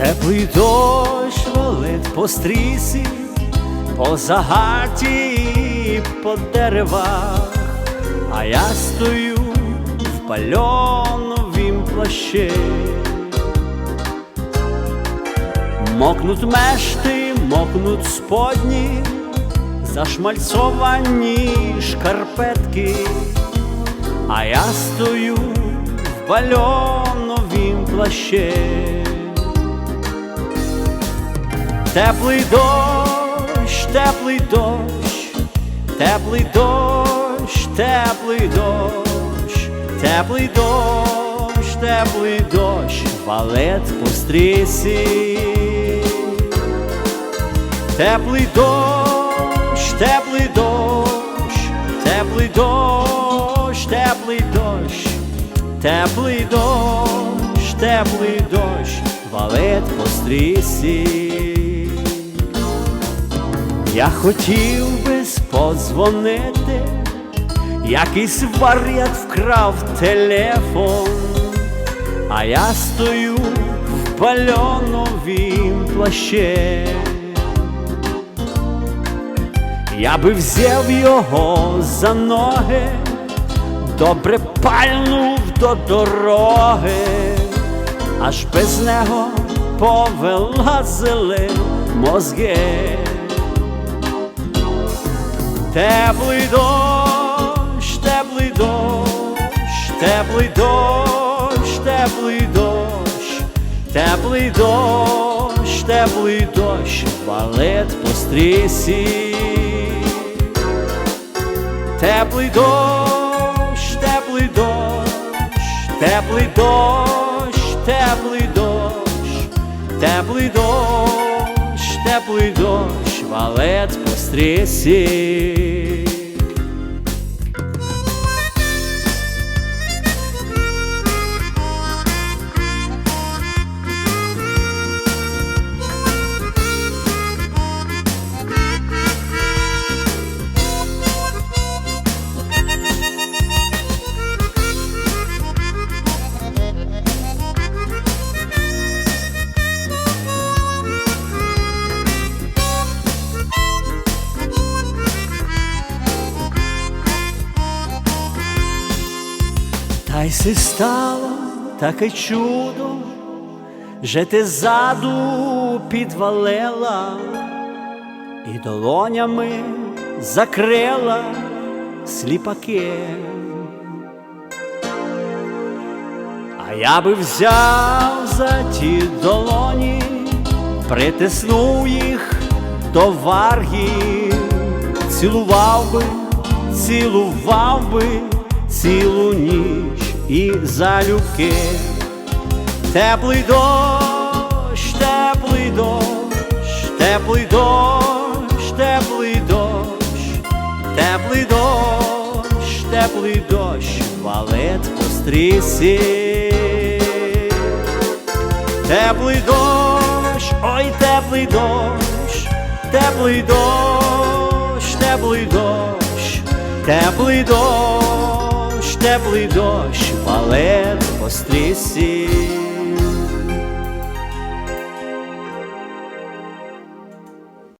Теплий дощ валить по стрісі, по загаті по деревах, а я стою в пальоновім плаще. Мокнуть мешти, мокнуть сподні, зашмальцовані шкарпетки, а я стою в бальоновім плаще. Теплий дощ, теплий дощ, теплий дощ, теплий дощ, теплий дощ, теплий дощ, валет по стрісі. Теплий дощ, теплий дощ, теплий дощ, теплий дощ, теплий дощ, теплий дощ, валет по стрісі. Я хотів би подзвонити, якийсь вар'ят вкрав телефон, а я стою в бальоновім плаще. Я би взяв його за ноги, добре пальнув до дороги, аж без нього повилазили мозги. Теплий дощ, теплий дощ, теплий дощ, теплий дощ, теплий дощ, теплий дощ, валет по стрісі. Теплий дощ, теплий дощ, теплий дощ, теплий дощ, теплий дощ, теплий дощ, валет по стрісі. Та й си стало таке чудо, že ти ззаду підвалила і долонями закрила сліпаки. А я би взяв за ті долоні, притиснув їх до варги, цілував би, цілував би цілу ніч і залюбки. Теплий дощ, теплий дощ, теплий дощ, теплий дощ, теплий дощ, теплий дощ, валет по стрісі. Теплий дощ, ой, теплий дощ, теплий дощ, теплий дощ, теплий дощ, теплий дощ, по стрісі.